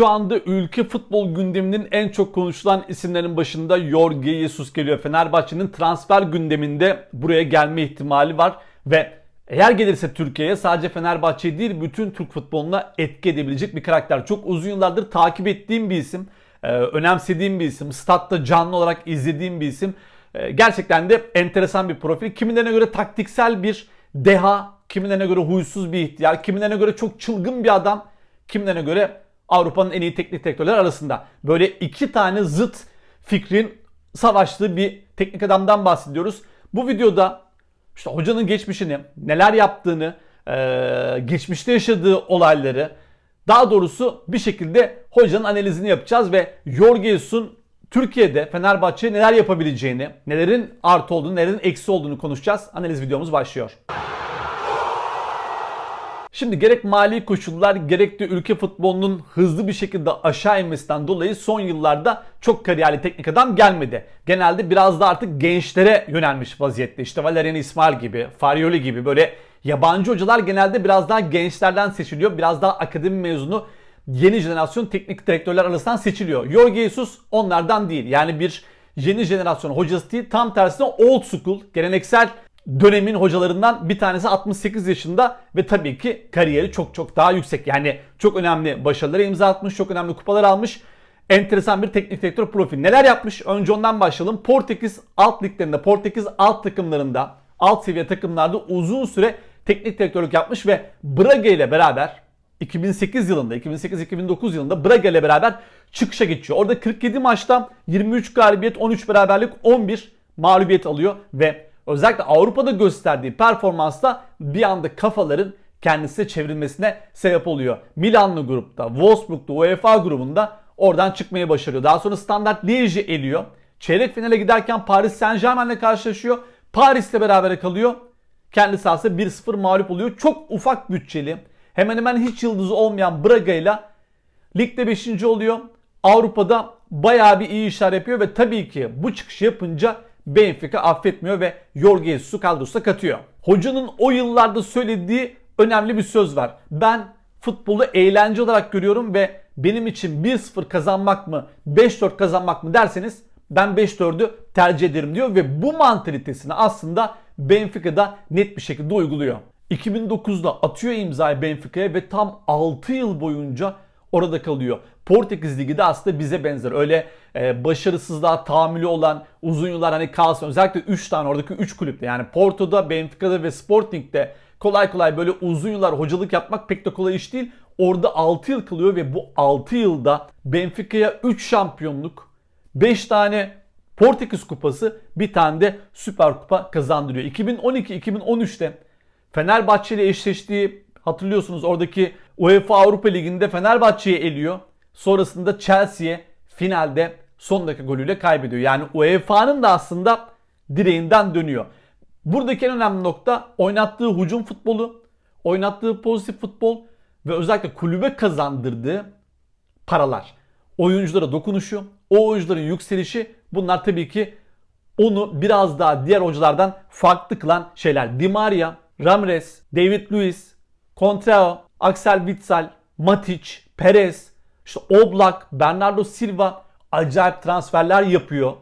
Şu anda ülke futbol gündeminin en çok konuşulan isimlerin başında Jorge Jesus geliyor. Fenerbahçe'nin transfer gündeminde buraya gelme ihtimali var ve eğer gelirse Türkiye'ye sadece Fenerbahçe değil bütün Türk futboluna etki edebilecek bir karakter. Çok uzun yıllardır takip ettiğim bir isim, e, önemsediğim bir isim, statta canlı olarak izlediğim bir isim. E, Gerçekten de enteresan bir profil. Kimilerine göre taktiksel bir deha, kimilerine göre huysuz bir ihtiyar, kimilerine göre çok çılgın bir adam, kimilerine göre Avrupa'nın en iyi teknik direktörler arasında. Böyle iki tane zıt fikrin savaştığı bir teknik adamdan bahsediyoruz. Bu videoda işte hocanın geçmişini, neler yaptığını, geçmişte yaşadığı olayları, daha doğrusu bir şekilde hocanın analizini yapacağız ve Jorge Jesus'un Türkiye'de Fenerbahçe neler yapabileceğini, nelerin artı olduğunu, nelerin eksi olduğunu konuşacağız. Analiz videomuz başlıyor. Şimdi gerek mali koşullar gerek de ülke futbolunun hızlı bir şekilde aşağı inmesinden dolayı son yıllarda çok kariyerli teknik adam gelmedi. Genelde biraz da artık gençlere yönelmiş vaziyette. İşte Valerian İsmail gibi, Farioli gibi böyle yabancı hocalar genelde biraz daha gençlerden seçiliyor. Biraz daha akademi mezunu yeni jenerasyon teknik direktörler arasından seçiliyor. Jorge Jesus onlardan değil. Yani bir yeni jenerasyon hocası değil. Tam tersine old school, geleneksel dönemin hocalarından bir tanesi 68 yaşında ve tabii ki kariyeri çok çok daha yüksek. Yani çok önemli başarılara imza atmış, çok önemli kupalar almış. Enteresan bir teknik direktör profili. Neler yapmış? Önce ondan başlayalım. Portekiz alt liglerinde, Portekiz alt takımlarında, alt seviye takımlarda uzun süre teknik direktörlük yapmış ve Braga ile beraber 2008 yılında, 2008-2009 yılında Braga ile beraber çıkışa geçiyor. Orada 47 maçta 23 galibiyet, 13 beraberlik, 11 mağlubiyet alıyor ve özellikle Avrupa'da gösterdiği performansla bir anda kafaların kendisine çevrilmesine sebep oluyor. Milanlı grupta, Wolfsburg'da, UEFA grubunda oradan çıkmayı başarıyor. Daha sonra Standard Liège'i eliyor. Çeyrek finale giderken Paris Saint Germain'le karşılaşıyor. Paris'le beraber kalıyor. Kendi sahasında 1-0 mağlup oluyor. Çok ufak bütçeli, hemen hemen hiç yıldızı olmayan Braga ile ligde 5. oluyor. Avrupa'da bayağı bir iyi işler yapıyor ve tabii ki bu çıkışı yapınca Benfica affetmiyor ve Jorge Jesus'u kadrosuna katıyor. Hocanın o yıllarda söylediği önemli bir söz var. Ben futbolu eğlence olarak görüyorum ve benim için 1-0 kazanmak mı 5-4 kazanmak mı derseniz ben 5-4'ü tercih ederim diyor ve bu mantalitesini aslında Benfica'da net bir şekilde uyguluyor. 2009'da atıyor imzayı Benfica'ya ve tam 6 yıl boyunca orada kalıyor. Portekiz Ligi de aslında bize benzer. Öyle e, başarısızlığa tahammülü olan uzun yıllar hani kalsın. Özellikle 3 tane oradaki 3 kulüpte yani Porto'da, Benfica'da ve Sporting'de kolay kolay böyle uzun yıllar hocalık yapmak pek de kolay iş değil. Orada 6 yıl kalıyor ve bu 6 yılda Benfica'ya 3 şampiyonluk, 5 tane Portekiz kupası, bir tane de Süper Kupa kazandırıyor. 2012-2013'te Fenerbahçe ile eşleştiği hatırlıyorsunuz oradaki UEFA Avrupa Ligi'nde Fenerbahçe'yi eliyor. Sonrasında Chelsea'ye finalde son dakika golüyle kaybediyor. Yani UEFA'nın da aslında direğinden dönüyor. Buradaki en önemli nokta oynattığı hücum futbolu, oynattığı pozitif futbol ve özellikle kulübe kazandırdığı paralar. Oyunculara dokunuşu, o oyuncuların yükselişi bunlar tabii ki onu biraz daha diğer hocalardan farklı kılan şeyler. Di Maria, Ramirez, David Luiz, Contrao, Axel Witsel, Matic, Perez, işte Oblak, Bernardo Silva acayip transferler yapıyor.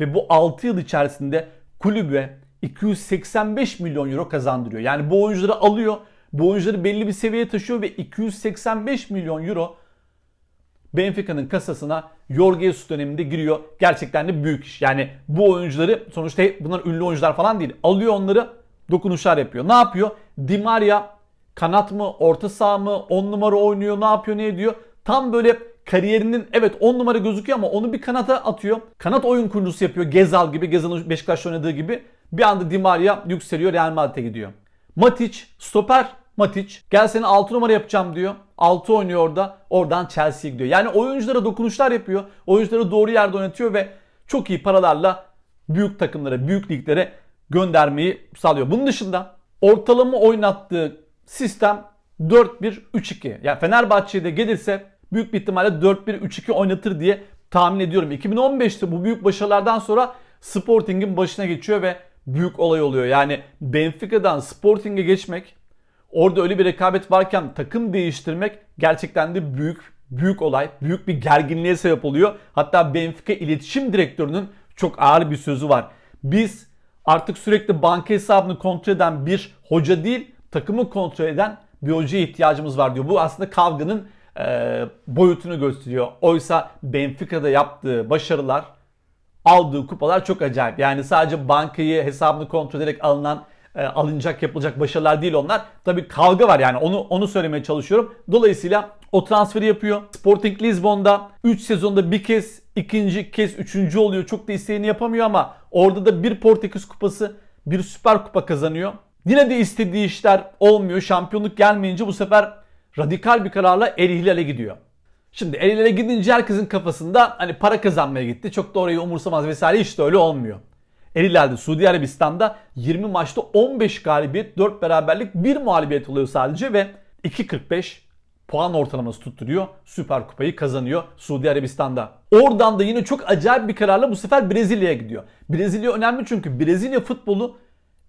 Ve bu 6 yıl içerisinde kulübe 285 milyon euro kazandırıyor. Yani bu oyuncuları alıyor, bu oyuncuları belli bir seviyeye taşıyor ve 285 milyon euro Benfica'nın kasasına Jorge Jesus döneminde giriyor. Gerçekten de büyük iş. Yani bu oyuncuları sonuçta bunlar ünlü oyuncular falan değil. Alıyor onları dokunuşlar yapıyor. Ne yapıyor? Di Maria kanat mı, orta saha mı, 10 numara oynuyor, ne yapıyor, ne ediyor? Tam böyle kariyerinin evet 10 numara gözüküyor ama onu bir kanata atıyor. Kanat oyun kurucusu yapıyor. Gezal gibi, Gezal'ın Beşiktaş'ta oynadığı gibi. Bir anda Di Maria yükseliyor, Real Madrid'e gidiyor. Matic, stoper Matic. Gel seni 6 numara yapacağım diyor. 6 oynuyor orada. Oradan Chelsea'ye gidiyor. Yani oyunculara dokunuşlar yapıyor. Oyuncuları doğru yerde oynatıyor ve çok iyi paralarla büyük takımlara, büyük liglere göndermeyi sağlıyor. Bunun dışında ortalama oynattığı sistem 4-1-3-2. Yani Fenerbahçe'de gelirse büyük bir ihtimalle 4-1-3-2 oynatır diye tahmin ediyorum. 2015'te bu büyük başarılardan sonra Sporting'in başına geçiyor ve büyük olay oluyor. Yani Benfica'dan Sporting'e geçmek Orada öyle bir rekabet varken takım değiştirmek gerçekten de büyük büyük olay, büyük bir gerginliğe sebep oluyor. Hatta Benfica iletişim direktörünün çok ağır bir sözü var. Biz artık sürekli banka hesabını kontrol eden bir hoca değil, takımı kontrol eden bir hocaya ihtiyacımız var diyor. Bu aslında kavganın e, boyutunu gösteriyor. Oysa Benfica'da yaptığı başarılar, aldığı kupalar çok acayip. Yani sadece bankayı hesabını kontrol ederek alınan e, alınacak yapılacak başarılar değil onlar. Tabii kavga var yani onu onu söylemeye çalışıyorum. Dolayısıyla o transferi yapıyor. Sporting Lisbon'da 3 sezonda bir kez, ikinci kez, üçüncü oluyor. Çok da isteğini yapamıyor ama orada da bir Portekiz kupası, bir Süper Kupa kazanıyor. Yine de istediği işler olmuyor. Şampiyonluk gelmeyince bu sefer radikal bir kararla El Hilal'e gidiyor. Şimdi El Hilal'e gidince herkesin kafasında hani para kazanmaya gitti. Çok da orayı umursamaz vesaire hiç de öyle olmuyor. El Hilal'de Suudi Arabistan'da 20 maçta 15 galibiyet, 4 beraberlik, 1 mağlubiyet oluyor sadece ve 2.45 puan ortalaması tutturuyor. Süper Kupayı kazanıyor Suudi Arabistan'da. Oradan da yine çok acayip bir kararla bu sefer Brezilya'ya gidiyor. Brezilya önemli çünkü Brezilya futbolu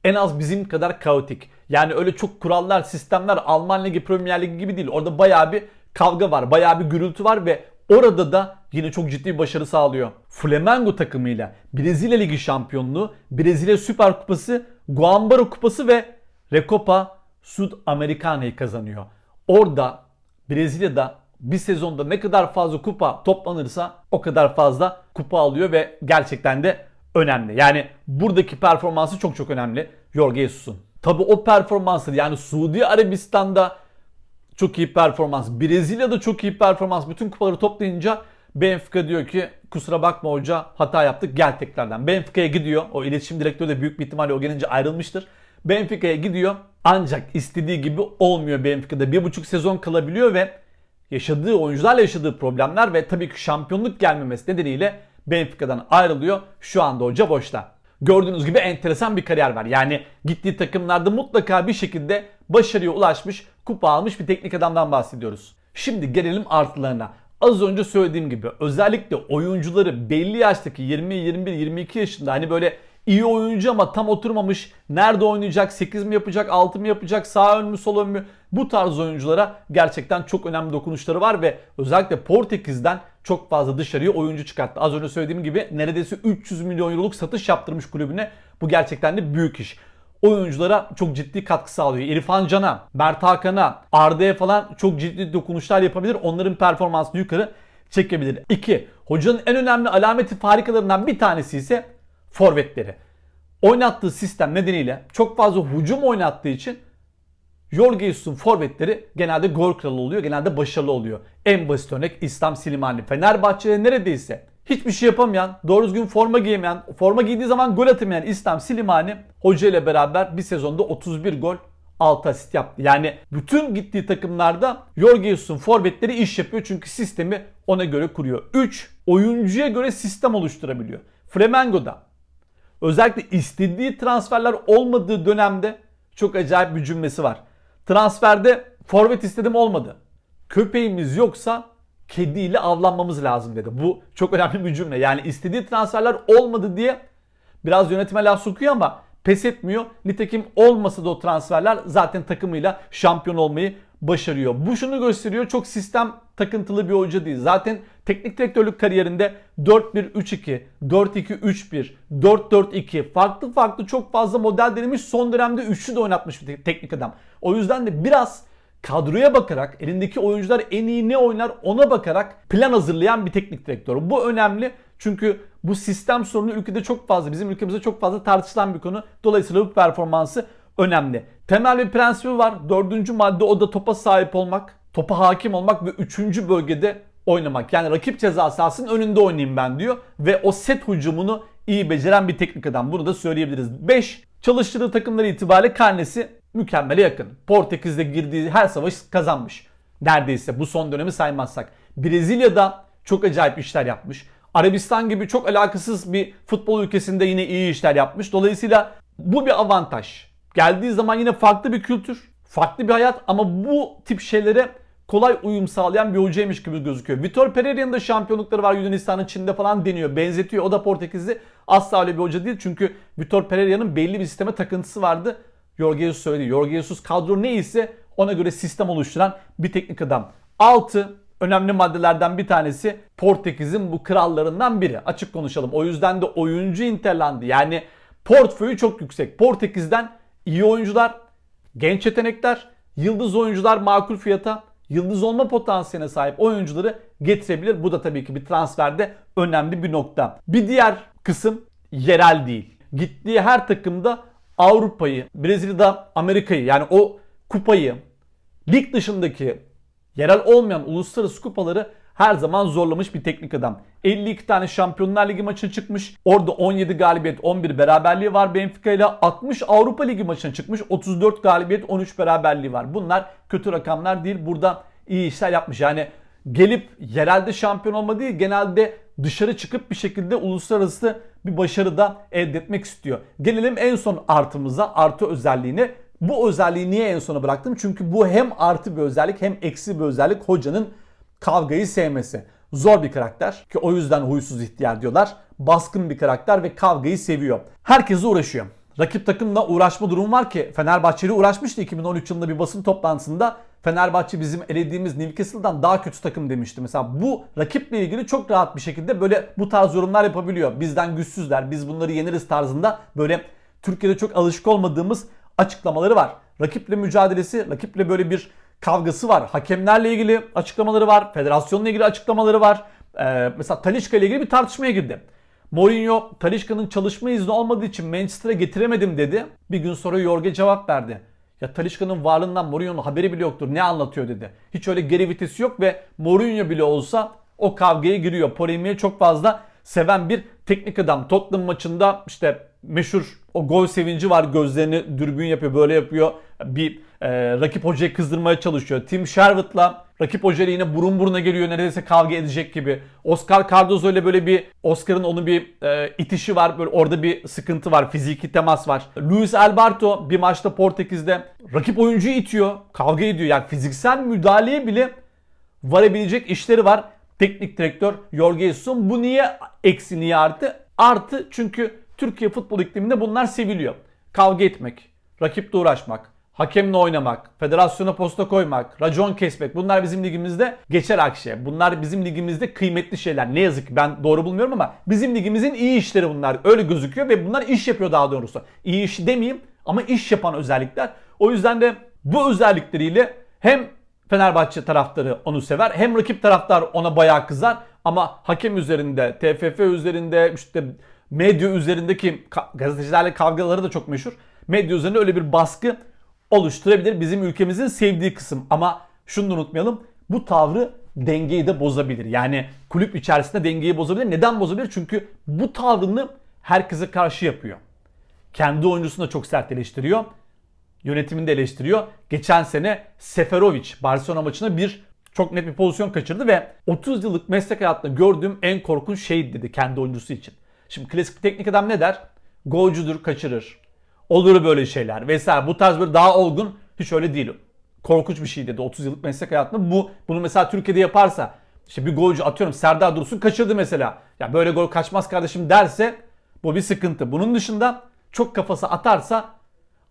en az bizim kadar kaotik. Yani öyle çok kurallar, sistemler Alman Ligi, Premier Ligi gibi değil. Orada bayağı bir kavga var, bayağı bir gürültü var ve orada da yine çok ciddi bir başarı sağlıyor. Flamengo takımıyla Brezilya Ligi şampiyonluğu, Brezilya Süper Kupası, Guambaro Kupası ve Recopa Sud-Americana'yı kazanıyor. Orada Brezilya'da bir sezonda ne kadar fazla kupa toplanırsa o kadar fazla kupa alıyor ve gerçekten de önemli. Yani buradaki performansı çok çok önemli Jorge Jesus'un. Tabi o performansı yani Suudi Arabistan'da çok iyi performans, Brezilya'da çok iyi performans. Bütün kupaları toplayınca Benfica diyor ki kusura bakma hoca hata yaptık gel tekrardan. Benfica'ya gidiyor. O iletişim direktörü de büyük bir ihtimalle o gelince ayrılmıştır. Benfica'ya gidiyor ancak istediği gibi olmuyor Benfica'da. Bir buçuk sezon kalabiliyor ve yaşadığı oyuncularla yaşadığı problemler ve tabii ki şampiyonluk gelmemesi nedeniyle Benfica'dan ayrılıyor. Şu anda hoca boşta. Gördüğünüz gibi enteresan bir kariyer var. Yani gittiği takımlarda mutlaka bir şekilde başarıya ulaşmış, kupa almış bir teknik adamdan bahsediyoruz. Şimdi gelelim artılarına. Az önce söylediğim gibi özellikle oyuncuları belli yaştaki 20, 21, 22 yaşında hani böyle iyi oyuncu ama tam oturmamış. Nerede oynayacak? 8 mi yapacak? 6 mı yapacak? Sağ ön mü? Sol ön mü? Bu tarz oyunculara gerçekten çok önemli dokunuşları var ve özellikle Portekiz'den çok fazla dışarıya oyuncu çıkarttı. Az önce söylediğim gibi neredeyse 300 milyon euroluk satış yaptırmış kulübüne. Bu gerçekten de büyük iş oyunculara çok ciddi katkı sağlıyor. İrfan Can'a, Mert Hakan'a, Arda'ya falan çok ciddi dokunuşlar yapabilir. Onların performansını yukarı çekebilir. 2. Hocanın en önemli alameti farikalarından bir tanesi ise forvetleri. Oynattığı sistem nedeniyle çok fazla hücum oynattığı için Jorge Jesus'un forvetleri genelde gol kralı oluyor. Genelde başarılı oluyor. En basit örnek İslam Silimani. Fenerbahçe'de neredeyse hiçbir şey yapamayan, doğru düzgün forma giyemeyen, forma giydiği zaman gol atamayan İslam Silimani hoca ile beraber bir sezonda 31 gol 6 asist yaptı. Yani bütün gittiği takımlarda Jorge Jesus'un forvetleri iş yapıyor çünkü sistemi ona göre kuruyor. 3. Oyuncuya göre sistem oluşturabiliyor. Flamengo'da özellikle istediği transferler olmadığı dönemde çok acayip bir cümlesi var. Transferde forvet istedim olmadı. Köpeğimiz yoksa kediyle avlanmamız lazım dedi. Bu çok önemli bir cümle. Yani istediği transferler olmadı diye biraz yönetime laf sokuyor ama pes etmiyor. Nitekim olmasa da o transferler zaten takımıyla şampiyon olmayı başarıyor. Bu şunu gösteriyor. Çok sistem takıntılı bir hoca değil. Zaten teknik direktörlük kariyerinde 4-1-3-2, 4-2-3-1, 4-4-2 farklı farklı çok fazla model denemiş. Son dönemde üçlü de oynatmış bir teknik adam. O yüzden de biraz kadroya bakarak elindeki oyuncular en iyi ne oynar ona bakarak plan hazırlayan bir teknik direktör. Bu önemli çünkü bu sistem sorunu ülkede çok fazla bizim ülkemizde çok fazla tartışılan bir konu. Dolayısıyla bu performansı önemli. Temel bir prensibi var. Dördüncü madde o da topa sahip olmak, topa hakim olmak ve üçüncü bölgede oynamak. Yani rakip ceza sahasının önünde oynayayım ben diyor. Ve o set hücumunu iyi beceren bir teknik adam. Bunu da söyleyebiliriz. 5. Çalıştırdığı takımları itibariyle karnesi mükemmele yakın. Portekiz'de girdiği her savaş kazanmış. Neredeyse bu son dönemi saymazsak. Brezilya'da çok acayip işler yapmış. Arabistan gibi çok alakasız bir futbol ülkesinde yine iyi işler yapmış. Dolayısıyla bu bir avantaj. Geldiği zaman yine farklı bir kültür, farklı bir hayat ama bu tip şeylere kolay uyum sağlayan bir hocaymış gibi gözüküyor. Vitor Pereira'nın da şampiyonlukları var Yunanistan'ın Çin'de falan deniyor. Benzetiyor. O da Portekizli. Asla öyle bir hoca değil. Çünkü Vitor Pereira'nın belli bir sisteme takıntısı vardı. Jorge Jesus söyledi. Jorge Jesus kadro neyse ona göre sistem oluşturan bir teknik adam. 6. önemli maddelerden bir tanesi Portekiz'in bu krallarından biri. Açık konuşalım. O yüzden de oyuncu interlandı. Yani portföyü çok yüksek. Portekiz'den iyi oyuncular, genç yetenekler, yıldız oyuncular makul fiyata, yıldız olma potansiyeline sahip oyuncuları getirebilir. Bu da tabii ki bir transferde önemli bir nokta. Bir diğer kısım yerel değil. Gittiği her takımda Avrupa'yı, Brezilya'da Amerika'yı yani o kupayı, lig dışındaki yerel olmayan uluslararası kupaları her zaman zorlamış bir teknik adam. 52 tane Şampiyonlar Ligi maçına çıkmış. Orada 17 galibiyet, 11 beraberliği var Benfica ile. 60 Avrupa Ligi maçına çıkmış. 34 galibiyet, 13 beraberliği var. Bunlar kötü rakamlar değil. Burada iyi işler yapmış. Yani gelip yerelde şampiyon olma değil genelde dışarı çıkıp bir şekilde uluslararası bir başarı da elde etmek istiyor. Gelelim en son artımıza, artı özelliğine. Bu özelliği niye en sona bıraktım? Çünkü bu hem artı bir özellik hem eksi bir özellik hocanın kavgayı sevmesi. Zor bir karakter ki o yüzden huysuz ihtiyar diyorlar. Baskın bir karakter ve kavgayı seviyor. Herkese uğraşıyor. Rakip takımla uğraşma durumu var ki Fenerbahçeli uğraşmıştı 2013 yılında bir basın toplantısında. Fenerbahçe bizim elediğimiz Newcastle'dan daha kötü takım demişti. Mesela bu rakiple ilgili çok rahat bir şekilde böyle bu tarz yorumlar yapabiliyor. Bizden güçsüzler, biz bunları yeniriz tarzında böyle Türkiye'de çok alışık olmadığımız açıklamaları var. Rakiple mücadelesi, rakiple böyle bir kavgası var. Hakemlerle ilgili açıklamaları var. Federasyonla ilgili açıklamaları var. Ee, mesela Talişka ile ilgili bir tartışmaya girdi. Mourinho Talişka'nın çalışma izni olmadığı için Manchester'a getiremedim dedi. Bir gün sonra Jorge cevap verdi. Ya Talişka'nın varlığından Mourinho'nun haberi bile yoktur. Ne anlatıyor dedi. Hiç öyle geri vitesi yok ve Mourinho bile olsa o kavgaya giriyor. Polemiği çok fazla seven bir teknik adam. Tottenham maçında işte meşhur o gol sevinci var. Gözlerini dürbün yapıyor, böyle yapıyor. Bir e, rakip hocayı kızdırmaya çalışıyor. Tim Sherwood'la rakip hocayla yine burun buruna geliyor. Neredeyse kavga edecek gibi. Oscar Cardozo ile böyle bir Oscar'ın onu bir e, itişi var. Böyle orada bir sıkıntı var. Fiziki temas var. Luis Alberto bir maçta Portekiz'de rakip oyuncuyu itiyor. Kavga ediyor. Yani fiziksel müdahaleye bile varabilecek işleri var. Teknik direktör Jorge Jesus'un. Bu niye eksi niye artı? Artı çünkü Türkiye futbol ikliminde bunlar seviliyor. Kavga etmek, rakiple uğraşmak, hakemle oynamak, federasyona posta koymak, racon kesmek bunlar bizim ligimizde geçer akşe. Bunlar bizim ligimizde kıymetli şeyler. Ne yazık ki ben doğru bulmuyorum ama bizim ligimizin iyi işleri bunlar. Öyle gözüküyor ve bunlar iş yapıyor daha doğrusu. İyi iş demeyeyim ama iş yapan özellikler. O yüzden de bu özellikleriyle hem Fenerbahçe taraftarı onu sever hem rakip taraftar ona bayağı kızar ama hakem üzerinde, TFF üzerinde, işte medya üzerindeki gazetecilerle kavgaları da çok meşhur. Medya üzerinde öyle bir baskı oluşturabilir bizim ülkemizin sevdiği kısım. Ama şunu da unutmayalım bu tavrı dengeyi de bozabilir. Yani kulüp içerisinde dengeyi bozabilir. Neden bozabilir? Çünkü bu tavrını herkese karşı yapıyor. Kendi oyuncusunu da çok sert eleştiriyor. Yönetimini de eleştiriyor. Geçen sene Seferovic Barcelona maçına bir çok net bir pozisyon kaçırdı ve 30 yıllık meslek hayatında gördüğüm en korkunç şey dedi kendi oyuncusu için. Şimdi klasik teknik adam ne der? Golcüdür, kaçırır. Olur böyle şeyler vesaire. Bu tarz böyle daha olgun hiç öyle değil. Korkunç bir şey dedi 30 yıllık meslek hayatında. Bu bunu mesela Türkiye'de yaparsa işte bir golcü atıyorum Serdar Dursun kaçırdı mesela. Ya böyle gol kaçmaz kardeşim derse bu bir sıkıntı. Bunun dışında çok kafası atarsa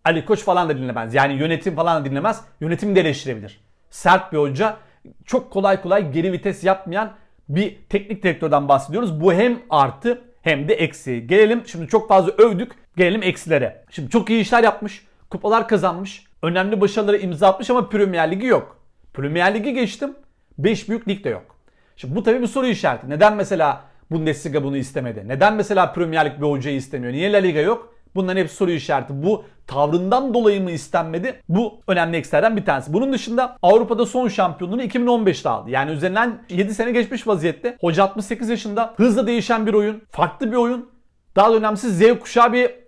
Ali Koç falan da dinlemez. Yani yönetim falan da dinlemez. Yönetim de eleştirebilir. Sert bir hoca. Çok kolay kolay geri vites yapmayan bir teknik direktörden bahsediyoruz. Bu hem artı hem de eksi. Gelelim şimdi çok fazla övdük. Gelelim eksilere. Şimdi çok iyi işler yapmış. Kupalar kazanmış. Önemli başarıları imza atmış ama Premier Ligi yok. Premier Ligi geçtim. 5 büyük lig de yok. Şimdi bu tabii bir soru işareti. Neden mesela Bundesliga bunu istemedi? Neden mesela Premier Lig bir hocayı istemiyor? Niye La Liga yok? Bunların hepsi soru işareti. Bu tavrından dolayı mı istenmedi? Bu önemli eksilerden bir tanesi. Bunun dışında Avrupa'da son şampiyonluğunu 2015'te aldı. Yani üzerinden 7 sene geçmiş vaziyette. Hoca 68 yaşında. Hızla değişen bir oyun. Farklı bir oyun. Daha da önemlisi Z kuşağı bir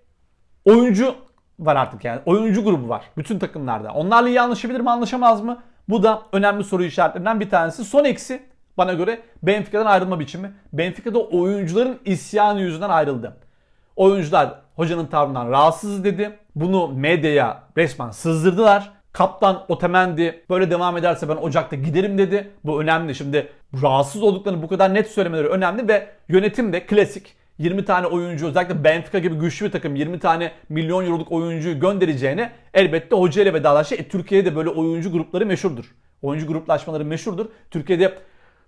oyuncu var artık yani. Oyuncu grubu var bütün takımlarda. Onlarla iyi anlaşabilir mi anlaşamaz mı? Bu da önemli soru işaretlerinden bir tanesi. Son eksi bana göre Benfica'dan ayrılma biçimi. Benfica'da oyuncuların isyanı yüzünden ayrıldı. Oyuncular hocanın tavrından rahatsız dedi. Bunu medyaya resmen sızdırdılar. Kaptan Otamendi böyle devam ederse ben Ocak'ta giderim dedi. Bu önemli. Şimdi rahatsız olduklarını bu kadar net söylemeleri önemli ve yönetim de klasik 20 tane oyuncu özellikle Benfica gibi güçlü bir takım 20 tane milyon euroluk oyuncuyu göndereceğine elbette hoca ile vedalaştı. E, Türkiye'de böyle oyuncu grupları meşhurdur. Oyuncu gruplaşmaları meşhurdur. Türkiye'de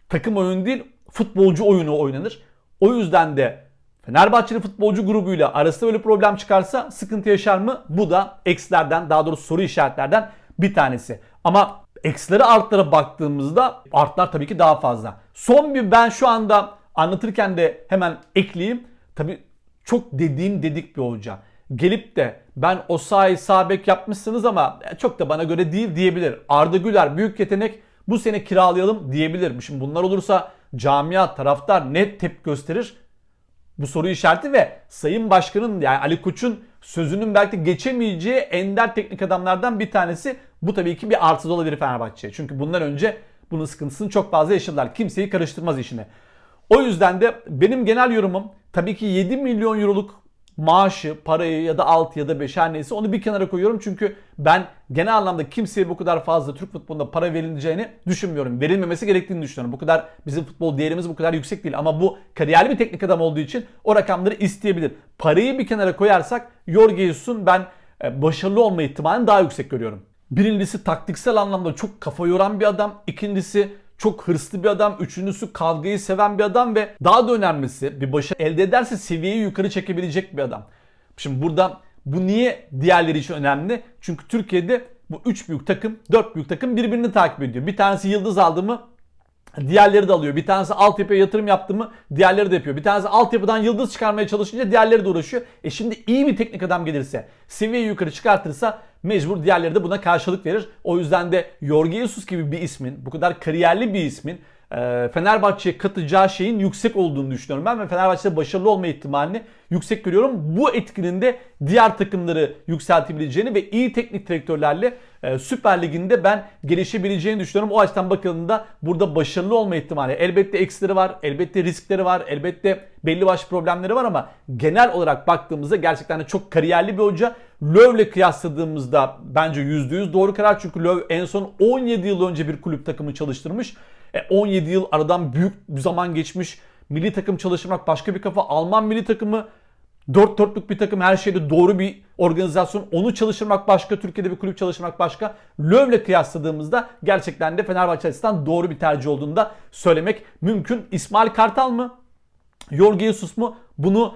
takım oyunu değil futbolcu oyunu oynanır. O yüzden de Fenerbahçeli futbolcu grubuyla arasında böyle problem çıkarsa sıkıntı yaşar mı? Bu da eksilerden daha doğrusu soru işaretlerden bir tanesi. Ama eksilere artlara baktığımızda artlar tabii ki daha fazla. Son bir ben şu anda anlatırken de hemen ekleyeyim. Tabii çok dediğim dedik bir hoca. Gelip de ben o sahayı sağ bek yapmışsınız ama çok da bana göre değil diyebilir. Arda Güler büyük yetenek bu sene kiralayalım diyebilir. Şimdi bunlar olursa camia, taraftar net tepki gösterir. Bu soru işareti ve Sayın Başkan'ın yani Ali Koç'un sözünün belki geçemeyeceği ender teknik adamlardan bir tanesi. Bu tabii ki bir artı da olabilir Fenerbahçe'ye. Çünkü bundan önce bunun sıkıntısını çok fazla yaşadılar. Kimseyi karıştırmaz işine. O yüzden de benim genel yorumum tabii ki 7 milyon euroluk maaşı, parayı ya da 6 ya da 5 her neyse onu bir kenara koyuyorum. Çünkü ben genel anlamda kimseye bu kadar fazla Türk futbolunda para verileceğini düşünmüyorum. Verilmemesi gerektiğini düşünüyorum. Bu kadar bizim futbol değerimiz bu kadar yüksek değil. Ama bu kariyerli bir teknik adam olduğu için o rakamları isteyebilir. Parayı bir kenara koyarsak Jorge Jesus'un ben e, başarılı olma ihtimalini daha yüksek görüyorum. Birincisi taktiksel anlamda çok kafa yoran bir adam. İkincisi çok hırslı bir adam. Üçüncüsü kavgayı seven bir adam ve daha da önemlisi bir başarı elde ederse seviyeyi yukarı çekebilecek bir adam. Şimdi burada bu niye diğerleri için önemli? Çünkü Türkiye'de bu üç büyük takım, dört büyük takım birbirini takip ediyor. Bir tanesi yıldız aldı mı Diğerleri de alıyor. Bir tanesi altyapıya yatırım yaptı mı diğerleri de yapıyor. Bir tanesi altyapıdan yıldız çıkarmaya çalışınca diğerleri de uğraşıyor. E şimdi iyi bir teknik adam gelirse, seviyeyi yukarı çıkartırsa mecbur diğerleri de buna karşılık verir. O yüzden de Jorge Jesus gibi bir ismin, bu kadar kariyerli bir ismin Fenerbahçe'ye katacağı şeyin yüksek olduğunu düşünüyorum ben ve Fenerbahçe'de başarılı olma ihtimalini yüksek görüyorum. Bu etkinin de diğer takımları yükseltebileceğini ve iyi teknik direktörlerle e, Süper Lig'inde ben gelişebileceğini düşünüyorum. O açıdan bakıldığında burada başarılı olma ihtimali elbette eksileri var, elbette riskleri var, elbette belli başlı problemleri var ama genel olarak baktığımızda gerçekten de çok kariyerli bir hoca. Löw'le kıyasladığımızda bence %100 doğru karar çünkü Löw en son 17 yıl önce bir kulüp takımı çalıştırmış. E, 17 yıl aradan büyük bir zaman geçmiş. Milli takım çalıştırmak başka bir kafa. Alman milli takımı dört dörtlük bir takım her şeyde doğru bir organizasyon. Onu çalıştırmak başka, Türkiye'de bir kulüp çalıştırmak başka. Löw'le kıyasladığımızda gerçekten de Fenerbahçe açısından doğru bir tercih olduğunu da söylemek mümkün. İsmail Kartal mı? Jorge Jesus mu? Bunu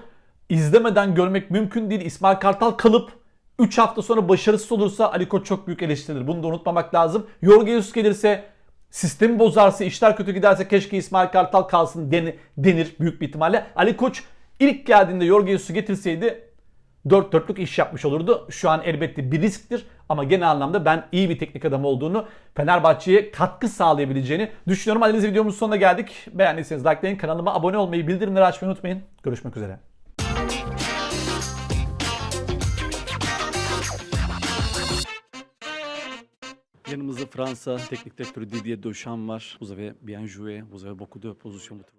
izlemeden görmek mümkün değil. İsmail Kartal kalıp 3 hafta sonra başarısız olursa Ali Koç çok büyük eleştirilir. Bunu da unutmamak lazım. Jorge Jesus gelirse sistemi bozarsa, işler kötü giderse keşke İsmail Kartal kalsın denir büyük bir ihtimalle. Ali Koç ilk geldiğinde Jorge Jesus'u getirseydi dört dörtlük iş yapmış olurdu. Şu an elbette bir risktir ama genel anlamda ben iyi bir teknik adam olduğunu, Fenerbahçe'ye katkı sağlayabileceğini düşünüyorum. Hadi videomuzun sonuna geldik. Beğendiyseniz likelayın, kanalıma abone olmayı, bildirimleri açmayı unutmayın. Görüşmek üzere. Yanımızda Fransa teknik direktörü Didier Deschamps var. Vous avez bien joué, vous avez beaucoup de positions.